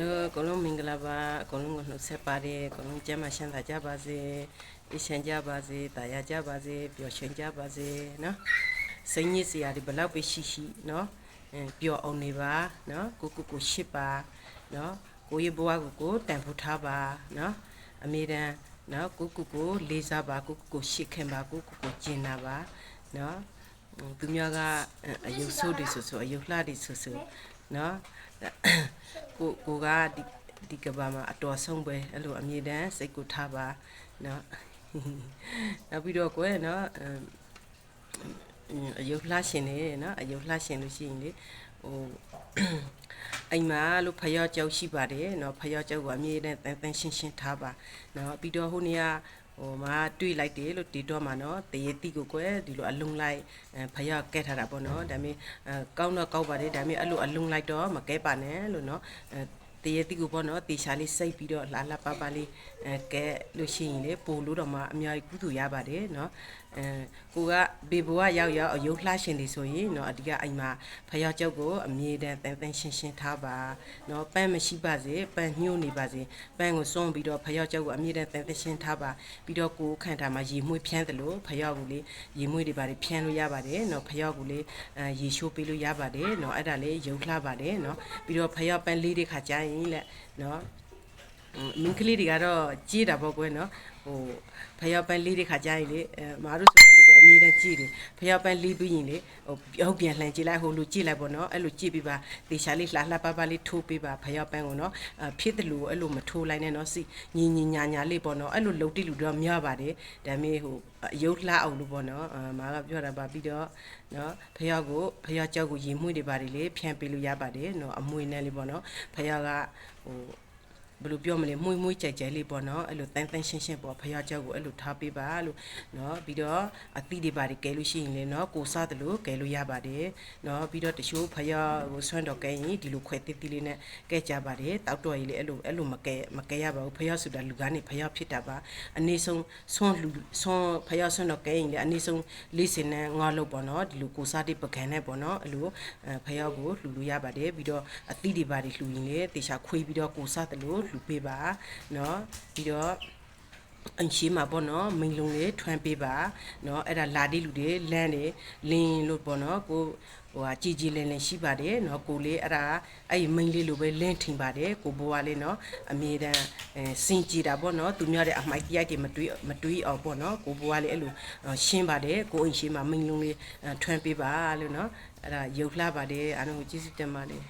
လို့အကုန်လုံးမင်္ဂလာပါအကုန်လုံးကိုနှုတ်ဆက်ပါတယ်အကုန်လုံးကျမ်းမာချမ်းသာကြပါစေအေးချမ်းကြပါစေတာယာကြပါစေပျော်ရွှင်ကြပါစေနော်စိတ်ညစ်စရာတွေဘလောက်ပဲရှိရှိနော်အဲပျော်အောင်နေပါနော်ကိုကိုကိုရှစ်ပါနော်ကိုရဲ့ဘဝကိုကိုတန်ဖိုးထားပါနော်အမေတန်နော်ကိုကိုကိုလေးစားပါကိုကိုကိုရှစ်ခင်ပါကိုကိုကိုကျင်နာပါနော်သူများကအယုတ်ဆိုးတွေဆိုဆိုအယုတ်လှတွေဆိုဆို နော်ကိုကိုကဒီဒီကဘာမှာအတော်ဆုံးပဲအဲ့လိုအမြဲတမ်းစိတ်ကိုထားပါနော်နောက်ပြီးတော့ကိုယ်နော်အယုတ်လှရှင်နေနော်အယုတ်လှရှင်လို့ရှိရင်လေဟိုအိမ်မှာလို့ဖယောကျောက်ရှိပါတယ်နော်ဖယောကျောက်ကအမြဲတမ်းတန်တန်ရှင်းရှင်းထားပါနော်ပြီးတော့ဟိုနေရာ ဟိုမှာတွေ့လိုက်တယ်လို့ဒီတော့မှာနော်တရေတိကိုကွယ်ဒီလိုအလုံးလိုက်ဖယောက်ကဲထားတာပေါ့နော်ဒါပေမဲ့ကောင်းတော့ကောက်ပါတယ်ဒါပေမဲ့အဲ့လိုအလုံးလိုက်တော့မကဲပါနဲ့လို့နော် တရေတိကိုပေါ့နော်တေချာလေးစိတ်ပြီးတော့လာလာပါပါလေးအဲကဲလို့ရှိရင်လေပို့လို့တော့မှအများကြီးကုသိုလ်ရပါတယ်နော်အဲကိုကဘေဘိုကရောက်ရောက်အယုတ်လှရှင်နေဆိုရင်နော်အဓိကအိမ်မှာဖယောက်ကျောက်ကိုအမြဲတမ်းတန်တန်ရှင်းရှင်းထားပါနော်ပန်းမရှိပါစေပန်းညှို့နေပါစေပန်းကိုစွန့်ပြီးတော့ဖယောက်ကျောက်ကိုအမြဲတမ်းတန်တန်ရှင်းထားပါပြီးတော့ကိုခန္ဓာမှာရေမွှေးဖြန်းတယ်လို့ဖယောက်ကိုလေရေမွှေးတွေပါဖြန်းလို့ရပါတယ်နော်ဖယောက်ကိုလေရေရှိုးပေးလို့ရပါတယ်နော်အဲ့ဒါလေယုတ်လှပါတယ်နော်ပြီးတော့ဖယောက်ပန်းလေးတွေခါကျရင်ကြီးလက်နော်မင်းကလေးတွေကတော့ကြေးတာပေါ့ကွယ်နော်ဟိုဖယောက်ပန်းလေးတွေခါကြရင်လေမာတို့ဆို အဲ့လိုပဲအမြဲတမ်းကြီးတယ်ဖျောက်ပန်းလေးပြီးရင်လေဟိုပြောက်ပြန်လှန်ကြည့်လိုက်ဟိုလူကြည့်လိုက်ပေါ့နော်အဲ့လိုကြည့်ပြီးပါတေချာလေးလှလှပပလေးထိုးပေးပါဖျောက်ပန်းကိုနော်အဖြစ်တယ်လို့အဲ့လိုမထိုးလိုက်နဲ့နော်စီညီညီညာညာလေးပေါ့နော်အဲ့လိုလှုပ်တိလူတော့များပါတယ်ဒါမေးဟိုအယုတ်လှအောင်လို့ပေါ့နော်အာမားကပြောတာပါပြီးတော့နော်ဖျောက်ကိုဖျောက်ကြောက်ကိုရေမှုတွေပါတယ်လေဖြန့်ပေးလို့ရပါတယ်နော်အမွေနဲ့လေးပေါ့နော်ဖျောက်ကဟို ဘယ်လိုပြောမလဲမှုန့်မှုန့်ကြိုက်ကြိုက်လေးပေါ့နော်အဲ့လိုတန်တန်ရှင်းရှင်းပေါ့ဖယားကြောက်ကိုအဲ့လိုထားပေးပါလို့နော်ပြီးတော့အသီးတွေပါတွေကဲလို့ရှိရင်လေနော်ကိုစားတယ်လို့ကဲလို့ရပါတယ်နော်ပြီးတော့တချို့ဖယားကိုဆွမ်းတော့ကဲရင်ဒီလိုခွဲတိတိလေးနဲ့ကဲကြပါတယ်တောက်တော့ကြီးလေအဲ့လိုအဲ့လိုမကဲမကဲရပါဘူးဖယားဆိုတာလူကနေဖယားဖြစ်တာပါအနည်းဆုံးဆွမ်းလူဆွမ်းဖယားဆွမ်းတော့ကဲရင်လေအနည်းဆုံးလေးစင်နဲ့ငါလို့ပေါ့နော်ဒီလိုကိုစားတဲ့ပကံနဲ့ပေါ့နော်အဲ့လိုဖယားကိုလှူလို့ရပါတယ်ပြီးတော့အသီးတွေပါတွေလှူရင်လေတေချာခွေးပြီးတော့ကိုစားတယ်လို့လှူပေးပါเนาะပြီးတော့အင်ရှိမှာပေါ့နော်မိန်လုံးလေးထွန်းပေးပါเนาะအဲ့ဒါလာဒီလူတွေလမ်းတွေလင်းလို့ပေါ့နော်ကိုဟိုဟာကြည်ကြည်လင်းလင်းရှိပါတယ်เนาะကိုလေးအဲ့ဒါအဲ့ဒီမိန်လေးလိုပဲလင်းထင်ပါတယ်ကိုဘွားလေးเนาะအမြဲတမ်းအဲစင်ကြည်တာပေါ့နော်သူများတဲ့အမိုက်တရားတွေမတွေးမတွေးအောင်ပေါ့နော်ကိုဘွားလေးအဲ့လိုရှင်းပါတယ်ကိုအင်ရှိမှာမိန်လုံးလေးထွန်းပေးပါလို့เนาะအဲ့ဒါရုပ်လှပါတယ်အားလုံးကိုကျေးဇူးတင်ပါတယ်